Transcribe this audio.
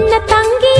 ಅಣ್ಣ ತಂಗಿಯರ